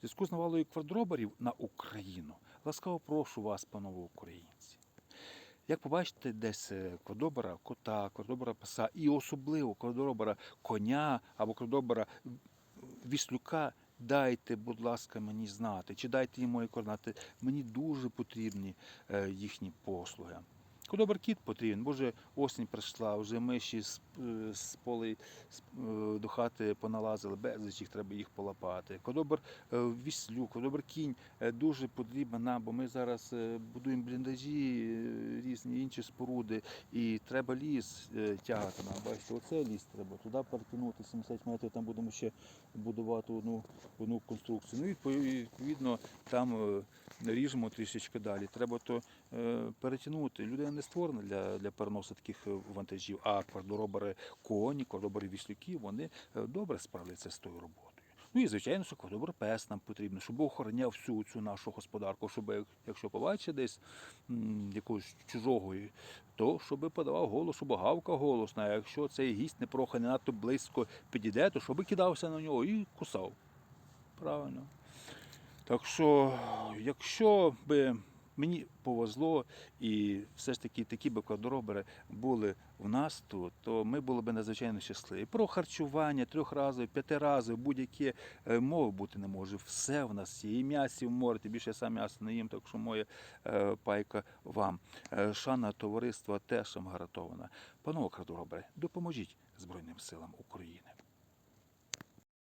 Зв'язку з навалою квадроберів на Україну ласкаво прошу вас, панове українці. Як побачите десь е, кота, квадробера пса і особливо квадробера коня або квадробера віслюка, дайте, будь ласка, мені знати, чи дайте їм мої координати. Мені дуже потрібні е, їхні послуги. Квадробер кіт потрібен, бо вже осінь прийшла, вже миші з, е, з полей з, е, до хати поналазили, безліч їх треба їх полапати. Квадробер е, віслюк, квадробер кінь дуже потрібен нам, бо ми зараз будуємо бліндажі, різні інші споруди, і треба ліс тягати нам. Бачите, оце ліс треба. Туди перетягнути 70 метрів, там будемо ще будувати одну, одну конструкцію. Ну і відповідно там ріжемо трішечки далі. Треба то е, перетягнути. Людина не створена для, для переносу таких е, вантажів, а квадробери коні, квадробери віслюки, вони е, добре справляться з тою роботою. Ну і звичайно, що квадробер пес нам потрібно, щоб охороняв всю цю нашу господарку, щоб якщо побачить десь м, якогось чужого, то щоб подавав голос, щоб гавкав голосно, а якщо цей гість непроханий надто близько підійде, то щоб кидався на нього і кусав. Правильно. Так що, якщо би мені повезло і все ж таки такі би квадробери були в нас тут, то ми були б надзвичайно щасливі. Про харчування трьохразове, п'ятиразове, будь-яке е, мови бути не може. Все в нас є. І м'ясо в тим більше я сам м'ясо не їм, так що моя е, пайка вам. Е, шана товариства теж гарантована. Панове квадробери, допоможіть Збройним силам України.